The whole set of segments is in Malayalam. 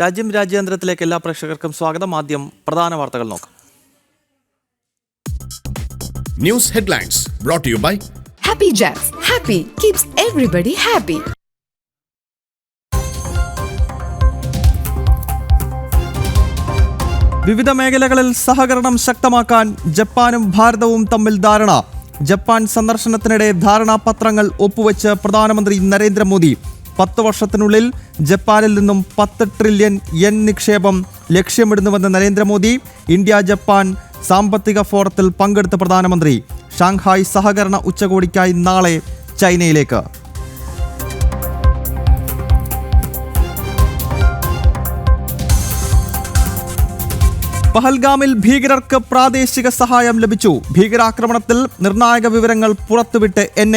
രാജ്യം രാജ്യാന്തരത്തിലേക്ക് എല്ലാ പ്രേക്ഷകർക്കും സ്വാഗതം. ആദ്യം പ്രധാന വാർത്തകൾ നോക്കാം. News headlines brought to you by Happy happy Happy keeps everybody happy. വിവിധ മേഖലകളിൽ സഹകരണം ശക്തമാക്കാൻ ജപ്പാനും ഭാരതവും തമ്മിൽ ധാരണ. ജപ്പാൻ സന്ദർശനത്തിനിടെ ധാരണാപത്രങ്ങൾ ഒപ്പുവെച്ച് പ്രധാനമന്ത്രി നരേന്ദ്രമോദി പത്ത് വർഷത്തിനുള്ളിൽ ജപ്പാനിൽ നിന്നും പത്ത് ട്രില്യൺ യെൻ നിക്ഷേപം ലക്ഷ്യമിടുന്നുവെന്ന് നരേന്ദ്രമോദി ഇന്ത്യ ജപ്പാൻ സാമ്പത്തിക ഫോറത്തിൽ പങ്കെടുത്ത പ്രധാനമന്ത്രി ഷാങ്ഹായ് സഹകരണ ഉച്ചകോടിക്കായി നാളെ ചൈനയിലേക്ക്. പഹൽഗാമിൽ ഭീകരർക്ക് പ്രാദേശിക സഹായം ലഭിച്ചു. ഭീകരാക്രമണത്തിൽ നിർണായക വിവരങ്ങൾ പുറത്തുവിട്ട് എൻ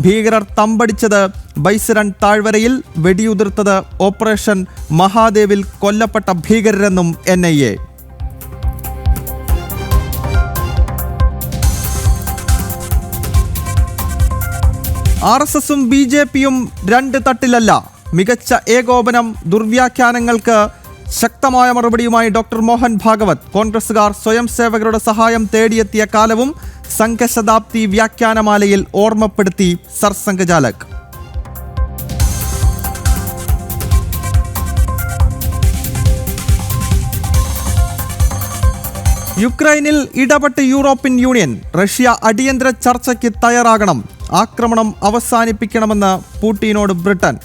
ഭീകരർ തമ്പടിച്ചത് ബൈസരൺ താഴ്വരയിൽ വെടിയുതിർത്തത് ഓപ്പറേഷൻ മഹാദേവിൽ കൊല്ലപ്പെട്ട ഭീകരരെന്നും N I A. R S എസും ബി ജെ പിയും രണ്ട് തട്ടിലല്ല. മികച്ച ഏകോപനം ദുർവ്യാഖ്യാനങ്ങൾക്ക് ശക്തമായ മറുപടിയുമായി ഡോക്ടർ മോഹൻ ഭാഗവത്. കോൺഗ്രസുകാർ സ്വയം സേവകരുടെ സഹായം തേടിയെത്തിയ കാലവും സംഘശതാബ്ദി വ്യാഖ്യാനമാലയിൽ ഓർമ്മപ്പെടുത്തി സർസംഘചാലക്. യുക്രൈനിൽ ഇടപെട്ട് യൂറോപ്യൻ യൂണിയൻ റഷ്യ അടിയന്തര ചർച്ചയ്ക്ക് തയ്യാറാകണം. ആക്രമണം അവസാനിപ്പിക്കണമെന്ന് പൂട്ടിനോട് ബ്രിട്ടൻ.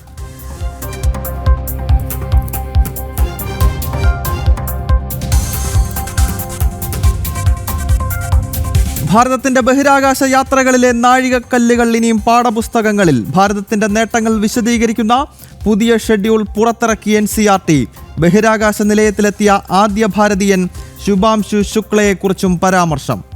ഭാരതത്തിന്റെ ബഹിരാകാശ യാത്രകളിലെ നാഴികക്കല്ലുകൾ ഇനിയും പാഠപുസ്തകങ്ങളിൽ. ഭാരതത്തിന്റെ നേട്ടങ്ങൾ വിശദീകരിക്കുന്ന പുതിയ ഷെഡ്യൂൾ പുറത്തിറക്കി എൻ സി ആർ ടി. ബഹിരാകാശ നിലയത്തിലെത്തിയ ആദ്യ ഭാരതീയൻ ശുഭാംശു ശുക്ലയെക്കുറിച്ചും പരാമർശം.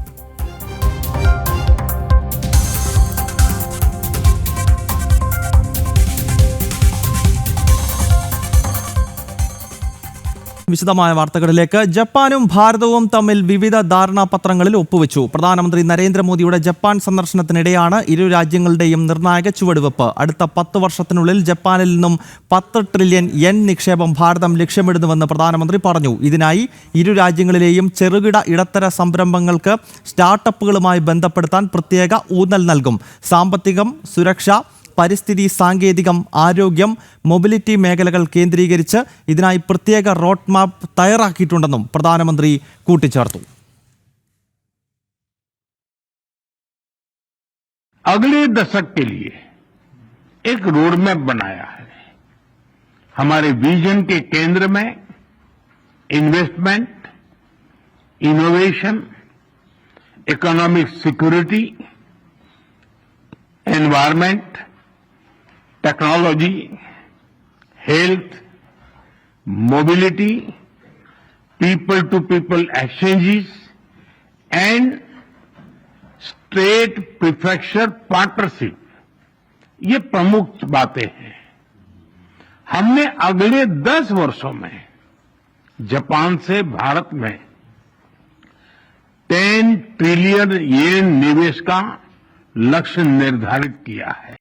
വിശദമായ വാർത്തകളിലേക്ക്. ജപ്പാനും ഭാരതവും തമ്മിൽ വിവിധ ധാരണാപത്രങ്ങളിൽ ഒപ്പുവെച്ചു. പ്രധാനമന്ത്രി നരേന്ദ്രമോദിയുടെ ജപ്പാൻ സന്ദർശനത്തിനിടെയാണ് ഇരു രാജ്യങ്ങളുടെയും നിർണായക ചുവടുവെപ്പ്. അടുത്ത പത്ത് വർഷത്തിനുള്ളിൽ ജപ്പാനിൽ നിന്നും പത്ത് ട്രില്യൺ എൻ നിക്ഷേപം ഭാരതം ലക്ഷ്യമിടുന്നുവെന്ന് പ്രധാനമന്ത്രി പറഞ്ഞു. ഇതിനായി ഇരു രാജ്യങ്ങളിലെയും ചെറുകിട ഇടത്തര സംരംഭങ്ങൾക്ക് സ്റ്റാർട്ടപ്പുകളുമായി ബന്ധപ്പെടുത്താൻ പ്രത്യേക ഊന്നൽ നൽകും. സാമ്പത്തികം സുരക്ഷ പരിസ്ഥിതി സാങ്കേതികം ആരോഗ്യം മൊബിലിറ്റി മേഖലകൾ കേന്ദ്രീകരിച്ച് ഇതിനായി പ്രത്യേക റോഡ് മാപ്പ് തയ്യാറാക്കിയിട്ടുണ്ടെന്നും പ്രധാനമന്ത്രി കൂട്ടിച്ചേർത്തു अगले दशक के लिए एक रोड मैप बनाया है हमारे विजन के केंद्र में investment innovation economic security environment technology, health, mobility, people to people exchanges, and state prefecture partnership. ये प्रमुख बातें हैं। हमने अगले दस वर्षों में जापान से भारत में टेन ट्रिलियन येन निवेश का लक्ष्य निर्धारित किया है।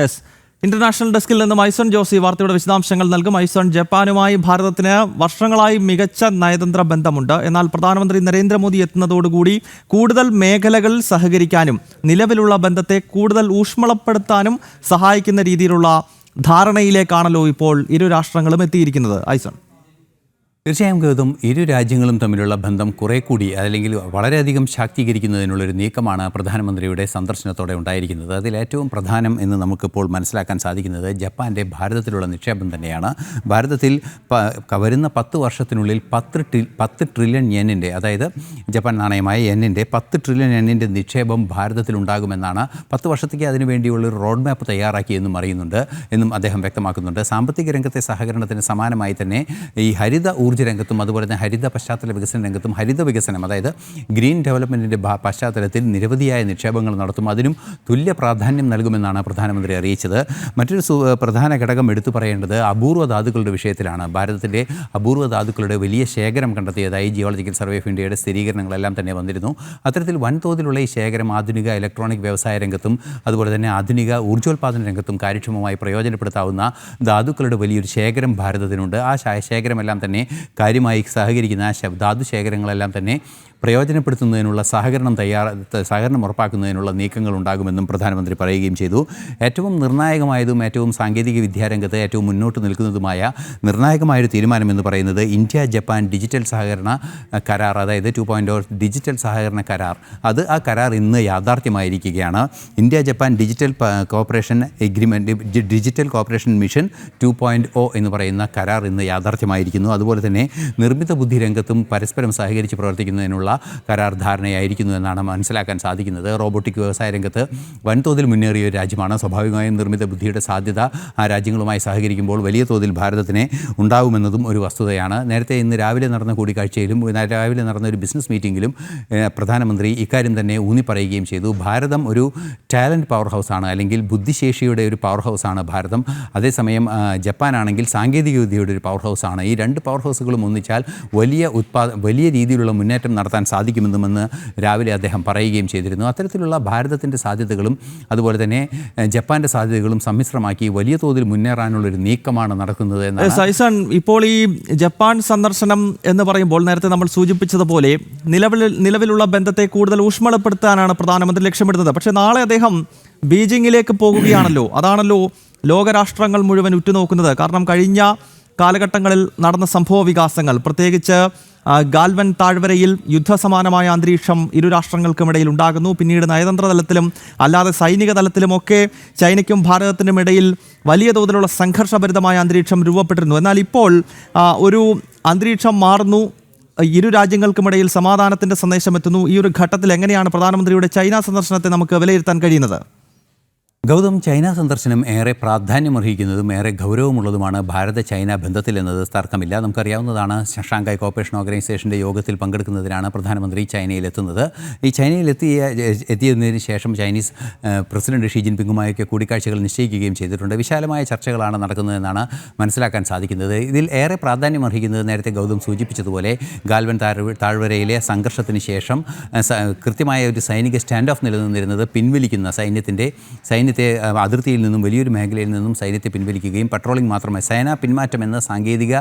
യെസ് ഇന്റർനാഷണൽ ഡെസ്കിൽ നിന്ന് മൈസൺ ജോസി വാർത്തയുടെ വിശദാംശങ്ങൾ നൽകും. മൈസൺ ജപ്പാനുമായി ഭാരതത്തിന് വർഷങ്ങളായി മികച്ച നയതന്ത്ര ബന്ധമുണ്ട്. എന്നാൽ പ്രധാനമന്ത്രി നരേന്ദ്രമോദി എത്തുന്നതോടുകൂടി കൂടുതൽ മേഖലകളിൽ സഹകരിക്കാനും നിലവിലുള്ള ബന്ധത്തെ കൂടുതൽ ഊഷ്മളപ്പെടുത്താനും സഹായിക്കുന്ന രീതിയിലുള്ള ധാരണയിലേക്കാണല്ലോ ഇപ്പോൾ ഇരു രാഷ്ട്രങ്ങളും എത്തിയിരിക്കുന്നത്. ഐസൺ. തീർച്ചയായും ഗൗതം ഇരു രാജ്യങ്ങളും തമ്മിലുള്ള ബന്ധം കുറെ കൂടി അല്ലെങ്കിൽ വളരെയധികം ശാക്തീകരിക്കുന്നതിനുള്ളൊരു നീക്കമാണ് പ്രധാനമന്ത്രിയുടെ സന്ദർശനത്തോടെ ഉണ്ടായിരിക്കുന്നത്. അതിൽ ഏറ്റവും പ്രധാനം എന്ന് നമുക്കിപ്പോൾ മനസ്സിലാക്കാൻ സാധിക്കുന്നത് ജപ്പാന്റെ ഭാരതത്തിലുള്ള നിക്ഷേപം തന്നെയാണ്. ഭാരതത്തിൽ വരുന്ന പത്ത് വർഷത്തിനുള്ളിൽ പത്ത് ട്രി പത്ത് ട്രില്യൺ യെന്നിന്റെ അതായത് ജപ്പാൻ നാണയമായ യെന്നിന്റെ പത്ത് ട്രില്യൺ യെന്നിന്റെ നിക്ഷേപം ഭാരതത്തിൽ ഭാരതത്തിലുണ്ടാകുമെന്നാണ് പത്ത് വർഷത്തേക്ക് അതിനുവേണ്ടിയുള്ള ഒരു റോഡ് മാപ്പ് തയ്യാറാക്കിയെന്നും അറിയുന്നുണ്ട് എന്നും അദ്ദേഹം വ്യക്തമാക്കുന്നുണ്ട്. സാമ്പത്തിക രംഗത്തെ സഹകരണത്തിന് സമാനമായി തന്നെ ഈ ഹരിത ഊർജ ഊർജ രംഗത്തും അതുപോലെ തന്നെ ഹരിത പശ്ചാത്തല വികസന രംഗത്തും ഹരിത വികസനം അതായത് ഗ്രീൻ ഡെവലപ്മെന്റിന്റെ പശ്ചാത്തലത്തിൽ നിരവധിയായ നിക്ഷേപങ്ങൾ നടത്തും അതിനും തുല്യ പ്രാധാന്യം നൽകുമെന്നാണ് പ്രധാനമന്ത്രി അറിയിച്ചത്. മറ്റൊരു പ്രധാന ഘടകം എടുത്തു പറയേണ്ടത് അപൂർവ ധാതുക്കളുടെ വിഷയത്തിലാണ്. ഭാരതത്തിന്റെ അപൂർവ ധാതുക്കളുടെ വലിയ ശേഖരം കണ്ടെത്തിയതായി ജിയോളജിക്കൽ സർവേ ഓഫ് ഇന്ത്യയുടെ സ്ഥിരീകരണങ്ങളെല്ലാം തന്നെ വന്നിരുന്നു. അത്തരത്തിൽ വൻതോതിലുള്ള ഈ ശേഖരം ആധുനിക ഇലക്ട്രോണിക് വ്യവസായ രംഗത്തും അതുപോലെ തന്നെ ആധുനിക ഊർജോൽപാദന രംഗത്തും കാര്യക്ഷമമായി പ്രയോജനപ്പെടുത്താവുന്ന ധാതുക്കളുടെ വലിയൊരു ശേഖരം ഭാരതത്തിനുണ്ട്. ആ ശേഖരമെല്ലാം തന്നെ കാര്യമായി സഹകരിക്കുന്ന ആ ശബ്ദാതു ശേഖരങ്ങളെല്ലാം തന്നെ പ്രയോജനപ്പെടുത്തുന്നതിനുള്ള സഹകരണം തയ്യാർ സഹകരണം ഉറപ്പാക്കുന്നതിനുള്ള നീക്കങ്ങൾ ഉണ്ടാകുമെന്നും പ്രധാനമന്ത്രി പറയുകയും ചെയ്തു. ഏറ്റവും നിർണായകമായതും ഏറ്റവും സാങ്കേതിക വിദ്യാരംഗത്ത് ഏറ്റവും മുന്നോട്ട് നിൽക്കുന്നതുമായ നിർണായകമായൊരു തീരുമാനമെന്ന് പറയുന്നത് ഇന്ത്യ ജപ്പാൻ ഡിജിറ്റൽ സഹകരണ കരാർ അതായത് ടു പോയിന്റ് ഡിജിറ്റൽ സഹകരണ കരാർ. അത് ആ കരാർ ഇന്ന് യാഥാർത്ഥ്യമായിരിക്കുകയാണ്. India Japan digital cooperation agreement digital cooperation mission two point O എന്ന് പറയുന്ന കരാർ ഇന്ന് യാഥാർത്ഥ്യമായിരിക്കുന്നു. അതുപോലെ തന്നെ നിർമ്മിത ബുദ്ധി രംഗത്തും പരസ്പരം സഹകരിച്ച് പ്രവർത്തിക്കുന്നതിനുള്ള കരാർ ധാരണയായിരിക്കുന്നു എന്നാണ് മനസ്സിലാക്കാൻ സാധിക്കുന്നത്. റോബോട്ടിക് വ്യവസായ രംഗത്ത് വൻതോതിൽ മുന്നേറിയ ഒരു രാജ്യമാണ്. സ്വാഭാവികമായും നിർമ്മിത ബുദ്ധിയുടെ സാധ്യത ആ രാജ്യങ്ങളുമായി സഹകരിക്കുമ്പോൾ വലിയ തോതിൽ ഭാരതത്തിന് ഉണ്ടാവുമെന്നതും ഒരു വസ്തുതയാണ്. നേരത്തെ ഇന്ന് രാവിലെ നടന്ന കൂടിക്കാഴ്ചയിലും രാവിലെ നടന്ന ഒരു ബിസിനസ് മീറ്റിംഗിലും പ്രധാനമന്ത്രി ഇക്കാര്യം തന്നെ ഊന്നിപ്പറയുകയും ചെയ്തു. ഭാരതം ഒരു ടാലന്റ് പവർ ഹൗസാണ് അല്ലെങ്കിൽ ബുദ്ധിശേഷിയുടെ ഒരു പവർ ഹൗസാണ് ഭാരതം. അതേസമയം ജപ്പാനാണെങ്കിൽ സാങ്കേതികവിദ്യയുടെ ഒരു പവർ ഹൗസാണ് ഈ രണ്ട് പവർ ഹൗസുകളും ഒന്നിച്ചാൽ വലിയ ഉത്പാദ വലിയ രീതിയിലുള്ള മുന്നേറ്റം നടത്താൻ സാധിക്കുമെന്നുമെന്ന് രാവിലെ അദ്ദേഹം പറയുകയും ചെയ്തിരുന്നു. അത്തരത്തിലുള്ള ഭാരതത്തിന്റെ സാധ്യതകളും അതുപോലെ തന്നെ ജപ്പാന്റെ സാധ്യതകളും സമ്മിശ്രമാക്കി വലിയ തോതിൽ മുന്നേറാനുള്ളൊരു നീക്കമാണ് നടക്കുന്നത് എന്നാണ്. സൈസൺ ഇപ്പോൾ ഈ ജപ്പാൻ സന്ദർശനം എന്ന് പറയുമ്പോൾ നേരത്തെ നമ്മൾ സൂചിപ്പിച്ചതുപോലെ നിലവിൽ നിലവിലുള്ള ബന്ധത്തെ കൂടുതൽ ഊഷ്മളപ്പെടുത്താനാണ് പ്രധാനമന്ത്രി ലക്ഷ്യമിടുന്നത്. പക്ഷേ നാളെ അദ്ദേഹം ബീജിംഗിലേക്ക് പോകുകയാണല്ലോ. അതാണല്ലോ ലോകരാഷ്ട്രങ്ങൾ മുഴുവൻ ഉറ്റുനോക്കുന്നത്. കാരണം കഴിഞ്ഞ കാലഘട്ടങ്ങളിൽ നടന്ന സംഭവ വികാസങ്ങൾ പ്രത്യേകിച്ച് ഗാൽവൻ താഴ്വരയിൽ യുദ്ധസമാനമായ അന്തരീക്ഷം ഇരു രാഷ്ട്രങ്ങൾക്കുമിടയിൽ ഉണ്ടാകുന്നു. പിന്നീട് നയതന്ത്ര തലത്തിലും അല്ലാതെ സൈനിക തലത്തിലുമൊക്കെ ചൈനയ്ക്കും ഭാരതത്തിനും ഇടയിൽ വലിയ തോതിലുള്ള സംഘർഷഭരിതമായ അന്തരീക്ഷം രൂപപ്പെട്ടിരുന്നു. എന്നാൽ ഇപ്പോൾ ഒരു അന്തരീക്ഷം മാറുന്നു. ഇരു രാജ്യങ്ങൾക്കുമിടയിൽ സമാധാനത്തിന്റെ സന്ദേശം എത്തുന്നു. ഈ ഒരു ഘട്ടത്തിൽ എങ്ങനെയാണ് പ്രധാനമന്ത്രിയുടെ ചൈന സന്ദർശനത്തെ നമുക്ക് വിലയിരുത്താൻ കഴിയുന്നത്? ഗൗതം ചൈന സന്ദർശനം ഏറെ പ്രാധാന്യമർഹിക്കുന്നതും ഏറെ ഗൗരവമുള്ളതുമാണ് ഭാരത ചൈന ബന്ധത്തിൽ എന്നത് തർക്കമില്ല. നമുക്കറിയാവുന്നതാണ് ഷാങ്കായ് കോപ്പറേഷൻ ഓർഗനൈസേഷന്റെ യോഗത്തിൽ പങ്കെടുക്കുന്നതിനാണ് പ്രധാനമന്ത്രി ചൈനയിലെത്തുന്നത്. ഈ ചൈനയിലെത്തിയ എത്തിയതിന് ശേഷം ചൈനീസ് പ്രസിഡന്റ് ഷീ ജിൻപിങ്ങുമായൊക്കെ കൂടിക്കാഴ്ചകൾ നിശ്ചയിക്കുകയും ചെയ്തിട്ടുണ്ട്. വിശാലമായ ചർച്ചകളാണ് നടക്കുന്നതെന്നാണ് മനസ്സിലാക്കാൻ സാധിക്കുന്നത്. ഇതിൽ ഏറെ പ്രാധാന്യമർഹിക്കുന്നത് നേരത്തെ ഗൗതം സൂചിപ്പിച്ചതുപോലെ ഗാൽവൻ താഴ്വരയിലെ സംഘർഷത്തിന് ശേഷം കൃത്യമായ ഒരു സൈനിക സ്റ്റാൻഡ് ഓഫ് നിലനിന്നിരുന്നത് പിൻവലിക്കുന്ന സൈന്യത്തിന്റെ സൈന്യത്തെ അതിർത്തിയിൽ നിന്നും വലിയൊരു മേഖലയിൽ നിന്നും സൈന്യത്തെ പിൻവലിക്കുകയും പട്രോളിംഗ് മാത്രമേ സേനാ പിന്മാറ്റം എന്ന സാങ്കേതിക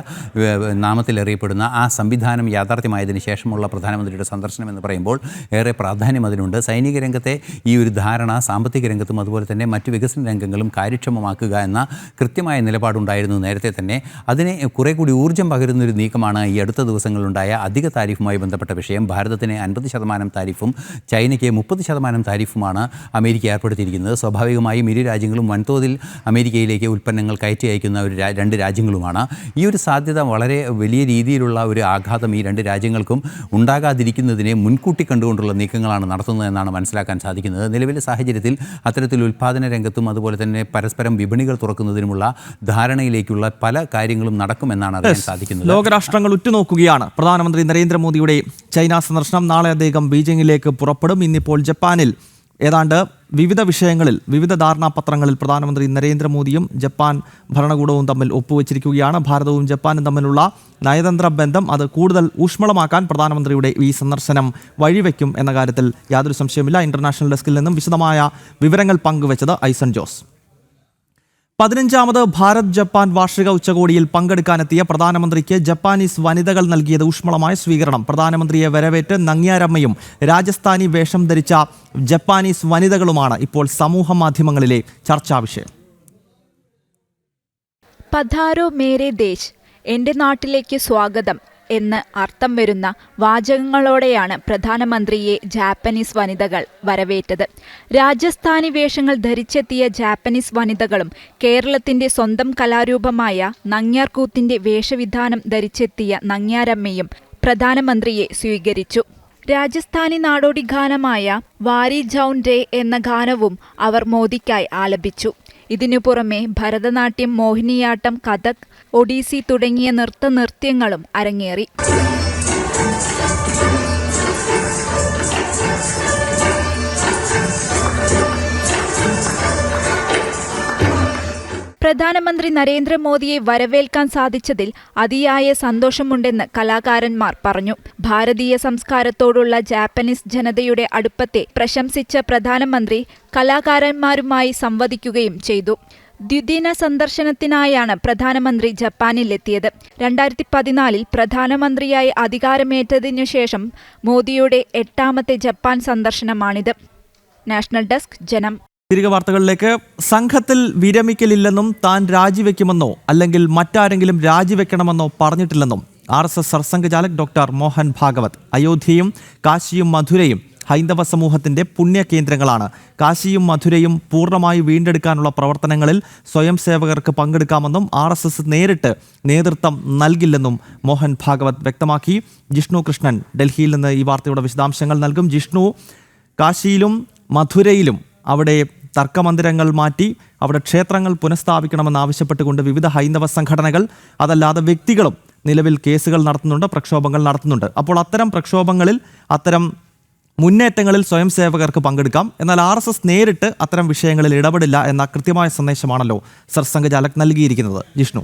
നാമത്തിൽ അറിയപ്പെടുന്ന ആ സംവിധാനം യാഥാർത്ഥ്യമായതിനു ശേഷമുള്ള പ്രധാനമന്ത്രിയുടെ സന്ദർശനം എന്ന് പറയുമ്പോൾ ഏറെ പ്രാധാന്യം അതിനുണ്ട്. സൈനിക രംഗത്തെ ഈ ഒരു ധാരണ സാമ്പത്തിക രംഗത്തും അതുപോലെ തന്നെ മറ്റ് വികസന രംഗങ്ങളും കാര്യക്ഷമമാക്കുക എന്ന കൃത്യമായ നിലപാടുണ്ടായിരുന്നു നേരത്തെ തന്നെ. അതിനെ കുറെ കൂടി ഊർജം പകരുന്ന ഒരു നീക്കമാണ് ഈ അടുത്ത ദിവസങ്ങളിലുണ്ടായ അധിക താരിഫുമായി ബന്ധപ്പെട്ട വിഷയം. ഭാരതത്തിന് അൻപത് ശതമാനം താരിഫും ചൈനയ്ക്ക് മുപ്പത് ശതമാനം താരിഫുമാണ് അമേരിക്ക ഏർപ്പെടുത്തിയിരിക്കുന്നത്. സ്വാഭാവികമായും ഇരു രാജ്യങ്ങളും വൻതോതിൽ അമേരിക്കയിലേക്ക് ഉൽപ്പന്നങ്ങൾ കയറ്റി അയക്കുന്ന ഒരു രണ്ട് രാജ്യങ്ങളുമാണ്. ഈ ഒരു സാധ്യത വളരെ വലിയ രീതിയിലുള്ള ഒരു ആഘാതം ഈ രണ്ട് രാജ്യങ്ങൾക്കും ഉണ്ടാകാതിരിക്കുന്നതിനെ മുൻകൂട്ടി കണ്ടുകൊണ്ടുള്ള നീക്കങ്ങളാണ് നടത്തുന്നതെന്നാണ് മനസ്സിലാക്കാൻ സാധിക്കുന്നത്. നിലവിലെ സാഹചര്യത്തിൽ അത്തരത്തിൽ ഉൽപ്പാദന രംഗത്തും അതുപോലെ തന്നെ പരസ്പരം വിപണികൾ തുറക്കുന്നതിനുമുള്ള ധാരണയിലേക്കുള്ള പല കാര്യങ്ങളും നടക്കുമെന്നാണ് അറിയാൻ സാധിക്കുന്നത്. ലോകരാഷ്ട്രങ്ങൾ ഉറ്റുനോക്കുകയാണ്. പ്രധാനമന്ത്രി നരേന്ദ്രമോദിയുടെ ചൈന സന്ദർശനം നാളെ അദ്ദേഹം ബീജിംഗിലേക്ക് പുറപ്പെടും. ഇന്നിപ്പോൾ ജപ്പാനിൽ. ഏതാണ്ട് വിവിധ വിഷയങ്ങളിൽ വിവിധ ധാരണാപത്രങ്ങളിൽ പ്രധാനമന്ത്രി നരേന്ദ്രമോദിയും ജപ്പാൻ ഭരണകൂടവും തമ്മിൽ ഒപ്പുവച്ചിരിക്കുകയാണ്. ഭാരതവും ജപ്പാനും തമ്മിലുള്ള നയതന്ത്ര ബന്ധം അത് കൂടുതൽ ഊഷ്മളമാക്കാൻ പ്രധാനമന്ത്രിയുടെ ഈ സന്ദർശനം വഴിവെക്കും എന്ന കാര്യത്തിൽ യാതൊരു സംശയമില്ല ഇന്റർനാഷണൽ ഡെസ്കിൽ നിന്നും വിശദമായ വിവരങ്ങൾ പങ്കുവച്ചത് ഐസൺ ജോസ്. പതിനഞ്ചാമത് ഭാരത് ജപ്പാൻ വാർഷിക ഉച്ചകോടിയിൽ പങ്കെടുക്കാനെത്തിയ പ്രധാനമന്ത്രിക്ക് ജപ്പാനീസ് വനിതകൾ നൽകിയത് ഊഷ്മളമായ സ്വീകരണം. പ്രധാനമന്ത്രിയെ വരവേറ്റ് നങ്ങ്യാരമ്മയും രാജസ്ഥാനി വേഷം ധരിച്ച ജപ്പാനീസ് വനിതകളുമാണ് ഇപ്പോൾ സമൂഹ മാധ്യമങ്ങളിലെ ചർച്ചാ വിഷയം. പധാരോ മേരെ ദേശ്. എന്റെ നാട്ടിലേക്ക് സ്വാഗതം. എന്ന് അർത്ഥം വരുന്ന വാചകങ്ങളോടെയാണ് പ്രധാനമന്ത്രിയെ ജാപ്പനീസ് വനിതകൾ വരവേറ്റത്. രാജസ്ഥാനി വേഷങ്ങൾ ധരിച്ചെത്തിയ ജാപ്പനീസ് വനിതകളും കേരളത്തിന്റെ സ്വന്തം കലാരൂപമായ നങ്ങ്യാർകൂത്തിന്റെ വേഷവിധാനം ധരിച്ചെത്തിയ നങ്ങ്യാരമ്മയും പ്രധാനമന്ത്രിയെ സ്വീകരിച്ചു. രാജസ്ഥാനി നാടോടി ഗാനമായ വാരി ജൗൺ ഡേ എന്ന ഗാനവും അവർ മോദിക്കായി ആലപിച്ചു. ഇതിനു പുറമെ ഭരതനാട്യം മോഹിനിയാട്ടം കഥക് ഒഡീസി തുടങ്ങിയ നൃത്ത നൃത്യങ്ങളും അരങ്ങേറി. പ്രധാനമന്ത്രി നരേന്ദ്രമോദിയെ വരവേൽക്കാൻ സാധിച്ചതിൽ അതിയായ സന്തോഷമുണ്ടെന്ന് കലാകാരന്മാർ പറഞ്ഞു. ഭാരതീയ സംസ്കാരത്തോടുള്ള ജാപ്പനീസ് ജനതയുടെ അടുപ്പത്തെ പ്രശംസിച്ച പ്രധാനമന്ത്രി കലാകാരന്മാരുമായി സംവദിക്കുകയും ചെയ്തു. ദ്വിദിന സന്ദർശനത്തിനായാണ് പ്രധാനമന്ത്രി ജപ്പാനിലെത്തിയത്. രണ്ടായിരത്തി പതിനാലിൽ പ്രധാനമന്ത്രിയായി അധികാരമേറ്റതിനു ശേഷം മോദിയുടെ എട്ടാമത്തെ ജപ്പാൻ സന്ദർശനമാണിത്. നാഷണൽ ഡെസ്ക് ജനം. തിരികെ വാർത്തകളിലേക്ക്. സംഘത്തിൽ വിരമിക്കലില്ലെന്നും താൻ രാജിവെക്കുമെന്നോ അല്ലെങ്കിൽ മറ്റാരെങ്കിലും രാജിവെക്കണമെന്നോ പറഞ്ഞിട്ടില്ലെന്നും R S S Sarsanghchalak doctor Mohan Bhagwat. അയോധ്യയും കാശിയും മധുരയും ഹൈന്ദവ സമൂഹത്തിന്റെ പുണ്യകേന്ദ്രങ്ങളാണ്. കാശിയും മധുരയും പൂർണമായി വീണ്ടെടുക്കാനുള്ള പ്രവർത്തനങ്ങളിൽ സ്വയം സേവകർക്ക് പങ്കെടുക്കാമെന്നും ആർ എസ് എസ് നേരിട്ട് നേതൃത്വം നൽകില്ലെന്നും മോഹൻ ഭാഗവത് വ്യക്തമാക്കി. ജിഷ്ണു കൃഷ്ണൻ ഡൽഹിയിൽ നിന്ന് ഈ വാർത്തയുടെ വിശദാംശങ്ങൾ നൽകും. ജിഷ്ണു കാശിയിലും മധുരയിലും അവിടെ തർക്കമന്ദിരങ്ങൾ മാറ്റി അവിടെ ക്ഷേത്രങ്ങൾ പുനഃസ്ഥാപിക്കണമെന്ന് ആവശ്യപ്പെട്ടുകൊണ്ട് വിവിധ ഹൈന്ദവ സംഘടനകൾ അതല്ലാതെ വ്യക്തികളും നിലവിൽ കേസുകൾ നടത്തുന്നുണ്ട് പ്രക്ഷോഭങ്ങൾ നടത്തുന്നുണ്ട്. അപ്പോൾ അത്തരം പ്രക്ഷോഭങ്ങളിൽ അത്തരം മുന്നേറ്റങ്ങളിൽ സ്വയം സേവകർക്ക് പങ്കെടുക്കാം. എന്നാൽ ആർ എസ് എസ് നേരിട്ട് അത്തരം വിഷയങ്ങളിൽ ഇടപെടില്ല എന്ന കൃത്യമായ സന്ദേശമാണല്ലോ സർസംഘചാലക് നൽകിയിരിക്കുന്നത്. ജിഷ്ണു.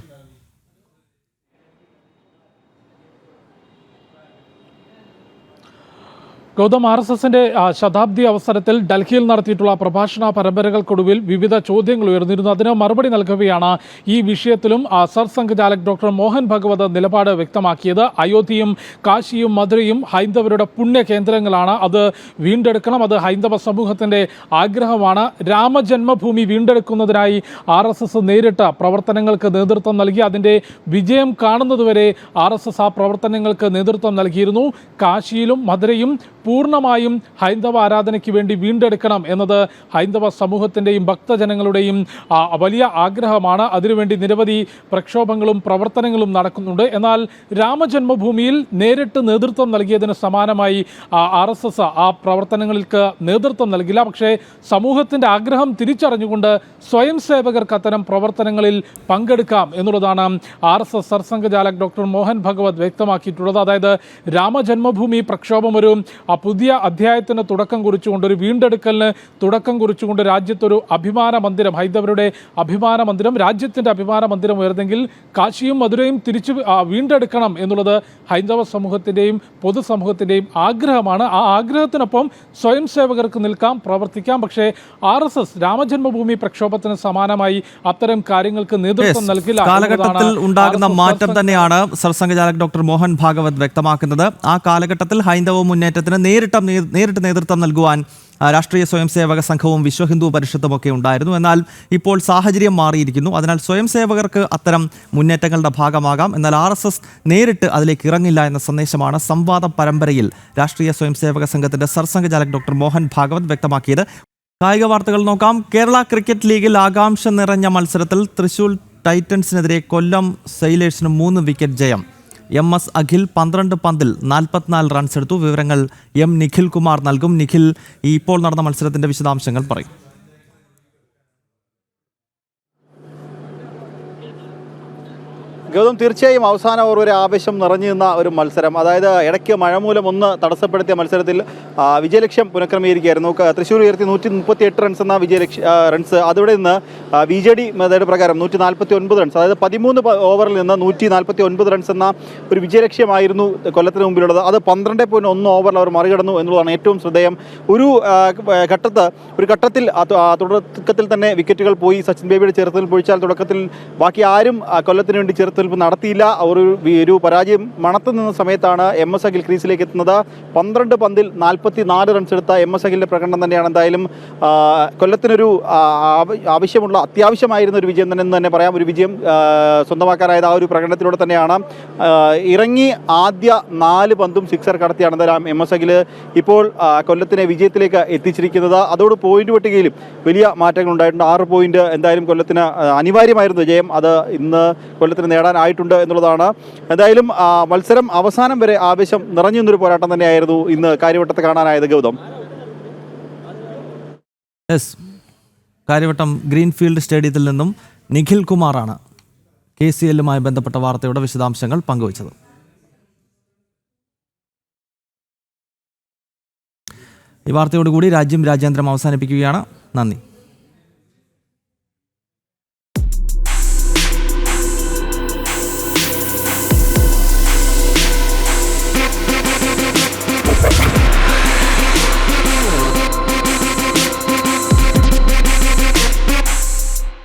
ഗൗതം ആർ എസ് എസിന്റെ ശതാബ്ദി അവസരത്തിൽ ഡൽഹിയിൽ നടത്തിയിട്ടുള്ള പ്രഭാഷണ പരമ്പരകൾക്കൊടുവിൽ വിവിധ ചോദ്യങ്ങൾ ഉയർന്നിരുന്നു. അതിന് മറുപടി നൽകവെയാണ് ഈ വിഷയത്തിലും സർസംഘചാലക് ഡോക്ടർ മോഹൻ ഭഗവത് നിലപാട് വ്യക്തമാക്കിയത്. അയോധ്യയും കാശിയും മധുരയും ഹൈന്ദവരുടെ പുണ്യ കേന്ദ്രങ്ങളാണ്. അത് വീണ്ടെടുക്കണം. അത് ഹൈന്ദവ സമൂഹത്തിന്റെ ആഗ്രഹമാണ്. രാമജന്മഭൂമി വീണ്ടെടുക്കുന്നതിനായി ആർ എസ് എസ് നേരിട്ട പ്രവർത്തനങ്ങൾക്ക് നേതൃത്വം നൽകി. അതിന്റെ വിജയം കാണുന്നതുവരെ ആർ എസ് എസ് ആ പ്രവർത്തനങ്ങൾക്ക് നേതൃത്വം നൽകിയിരുന്നു. കാശിയിലും മധുരയും പൂർണമായും ഹൈന്ദവ ആരാധനയ്ക്ക് വേണ്ടി വീണ്ടെടുക്കണം എന്നത് ഹൈന്ദവ സമൂഹത്തിന്റെയും ഭക്തജനങ്ങളുടെയും വലിയ ആഗ്രഹമാണ്. അതിനുവേണ്ടി നിരവധി പ്രക്ഷോഭങ്ങളും പ്രവർത്തനങ്ങളും നടക്കുന്നുണ്ട്. എന്നാൽ രാമജന്മഭൂമിയിൽ നേരിട്ട് നേതൃത്വം നൽകിയതിന് സമാനമായി ആർ എസ് എസ് ആ പ്രവർത്തനങ്ങൾക്ക് നേതൃത്വം നൽകില്ല. പക്ഷേ സമൂഹത്തിന്റെ ആഗ്രഹം തിരിച്ചറിഞ്ഞുകൊണ്ട് സ്വയം സേവകർക്ക് അത്തരം പ്രവർത്തനങ്ങളിൽ പങ്കെടുക്കാം എന്നുള്ളതാണ് R S S Sarsanghchalak doctor Mohan Bhagwat വ്യക്തമാക്കിയിട്ടുള്ളത്. അതായത് രാമജന്മഭൂമി പ്രക്ഷോഭം ഒരു പുതിയ അധ്യായത്തിന് തുടക്കം കുറിച്ചുകൊണ്ട് ഒരു വീണ്ടെടുക്കലിന് തുടക്കം കുറിച്ചുകൊണ്ട് രാജ്യത്തൊരു അഭിമാന മന്ദിരം ഹൈദവരുടെ അഭിമാന മന്ദിരം രാജ്യത്തിന്റെ അഭിമാന മന്ദിരം ഉയർന്നെങ്കിൽ കാശിയും മധുരയും തിരിച്ചു വീണ്ടെടുക്കണം എന്നുള്ളത് ഹൈന്ദവ സമൂഹത്തിന്റെയും പൊതുസമൂഹത്തിന്റെയും ആഗ്രഹമാണ് ആ ആഗ്രഹത്തിനൊപ്പം സ്വയം സേവകർക്ക് നിൽക്കാം പ്രവർത്തിക്കാം പക്ഷേ ആർ എസ് എസ് രാമജന്മഭൂമി പ്രക്ഷോഭത്തിന് സമാനമായി അത്തരം കാര്യങ്ങൾക്ക് നേതൃത്വം. നൽകില്ല കാലഘട്ടത്തിൽ ഉണ്ടാകുന്ന മാറ്റം തന്നെയാണ് സർസംഘചാലക് ഡോക്ടർ മോഹൻ ഭാഗവത് വ്യക്തമാക്കുന്നത് ആ കാലഘട്ടത്തിൽ ഹൈന്ദവ മുന്നേറ്റത്തിന് നേരിട്ട് നേരിട്ട് നേതൃത്വം നൽകുവാൻ രാഷ്ട്രീയ സ്വയം സേവക സംഘവും വിശ്വ ഹിന്ദു പരിഷത്തും ഒക്കെ ഉണ്ടായിരുന്നു. എന്നാൽ ഇപ്പോൾ സാഹചര്യം മാറിയിരിക്കുന്നു. അതിനാൽ സ്വയം സേവകർക്ക് അത്തരം മുന്നേറ്റങ്ങളുടെ ഭാഗമാകാം. എന്നാൽ ആർ എസ് എസ് നേരിട്ട് അതിലേക്ക് ഇറങ്ങില്ല എന്ന സന്ദേശമാണ് സംവാദ പരമ്പരയിൽ രാഷ്ട്രീയ സ്വയം സേവക സംഘത്തിന്റെ സർസംഘചാലക് ഡോക്ടർ മോഹൻ ഭാഗവത് വ്യക്തമാക്കിയത്. കായിക വാർത്തകൾ നോക്കാം. കേരള ക്രിക്കറ്റ് ലീഗിൽ ആകാംക്ഷ നിറഞ്ഞ മത്സരത്തിൽ തൃശൂർ ടൈറ്റൻസിനെതിരെ കൊല്ലം സെയിലേഴ്സിന് മൂന്ന് വിക്കറ്റ് ജയം. എം എസ് അഖിൽ പന്ത്രണ്ട് പന്തിൽ നാൽപ്പത്തിനാല് റൺസ് എടുത്തു. വിവരങ്ങൾ എം നിഖിൽ കുമാർ നൽകും. നിഖിൽ ഇപ്പോൾ നടന്ന മത്സരത്തിന്റെ വിശദാംശങ്ങൾ പറയും. ഗൗതം തീർച്ചയായും അവസാന ഓവർ ഒരു ആവേശം നിറഞ്ഞു നിന്ന ഒരു മത്സരം. അതായത് ഇടയ്ക്ക് മഴ മൂലം ഒന്ന് തടസ്സപ്പെടുത്തിയ മത്സരത്തിൽ വിജയലക്ഷ്യം പുനഃക്രമീകരിക്കുകയായിരുന്നു. തൃശ്ശൂർ ഉയർത്തി നൂറ്റി മുപ്പത്തി എട്ട് റൺസ് എന്ന വിജയലക്ഷ്യ റൺസ് അതിവിടെ നിന്ന് ബി ജെ ഡി മെത്തേഡ് പ്രകാരം നൂറ്റി നാൽപ്പത്തി ഒൻപത് റൺസ് അതായത് പതിമൂന്ന് ഓവറിൽ നിന്ന് നൂറ്റി നാൽപ്പത്തി ഒൻപത് റൺസ് എന്ന ഒരു വിജയലക്ഷ്യമായിരുന്നു കൊല്ലത്തിന് മുമ്പിലുള്ളത്. അത് പന്ത്രണ്ട് പോയിന്റ് ഒന്ന് ഓവറിൽ അവർ മറികടന്നു എന്നുള്ളതാണ് ഏറ്റവും ശ്രദ്ധേയം. ഒരു ഘട്ടത്ത് ഒരു ഘട്ടത്തിൽ തുടക്കത്തിൽ തന്നെ വിക്കറ്റുകൾ പോയി. സച്ചിൻ ബേബിയുടെ ചെറുത്തിൽ പൊഴിച്ചാൽ തുടക്കത്തിൽ ബാക്കി ആരും കൊല്ലത്തിന് വേണ്ടി ചെറുത്തുനിൽപ്പ് നടത്തിയില്ല. അവർ ഒരു പരാജയം മണത്തു നിന്ന സമയത്താണ് എം എസ് അഖിൽ ക്രീസിലേക്ക് എത്തുന്നത്. പന്ത്രണ്ട് പന്തിൽ നാൽപ്പത്തി നാല് റൺസ് എടുത്ത എം എസ് അഖിലിന്റെ പ്രകടനം തന്നെയാണ് എന്തായാലും കൊല്ലത്തിനൊരു ആവശ്യമുള്ള അത്യാവശ്യമായിരുന്ന ഒരു വിജയം തന്നെ എന്ന് തന്നെ പറയാം. ഒരു വിജയം സ്വന്തമാക്കാനായത് ആ ഒരു പ്രകടനത്തിലൂടെ തന്നെയാണ്. ഇറങ്ങി ആദ്യ നാല് പന്തും സിക്സർ കടത്തിയാണ് എന്തായാലും എം എസ് അഖിൽ ഇപ്പോൾ കൊല്ലത്തിനെ വിജയത്തിലേക്ക് എത്തിച്ചിരിക്കുന്നത്. അതോട് പോയിന്റ് പട്ടികയിലും വലിയ മാറ്റങ്ങൾ ഉണ്ടായിട്ടുണ്ട്. ആറ് പോയിന്റ് എന്തായാലും കൊല്ലത്തിന് അനിവാര്യമായിരുന്നു ജയം. അത് ഇന്ന് കൊല്ലത്തിന് നേടാനായിട്ടുണ്ട് എന്നുള്ളതാണ്. എന്തായാലും മത്സരം അവസാനം വരെ ആവേശം നിറഞ്ഞു നിന്നൊരു പോരാട്ടം തന്നെയായിരുന്നു ഇന്ന് കാര്യവട്ടത്തെ കാണാനായത് ഗൗതം. കാര്യവട്ടം ഗ്രീൻഫീൽഡ് സ്റ്റേഡിയത്തിൽ നിന്നും നിഖിൽ കുമാറാണ് കെ സി എല്ലുമായി ബന്ധപ്പെട്ട വാർത്തയുടെ വിശദാംശങ്ങൾ പങ്കുവച്ചത്. ഈ വാർത്തയോടുകൂടി രാജ്യം രാജ്യാന്തരം അവസാനിപ്പിക്കുകയാണ്. നന്ദി.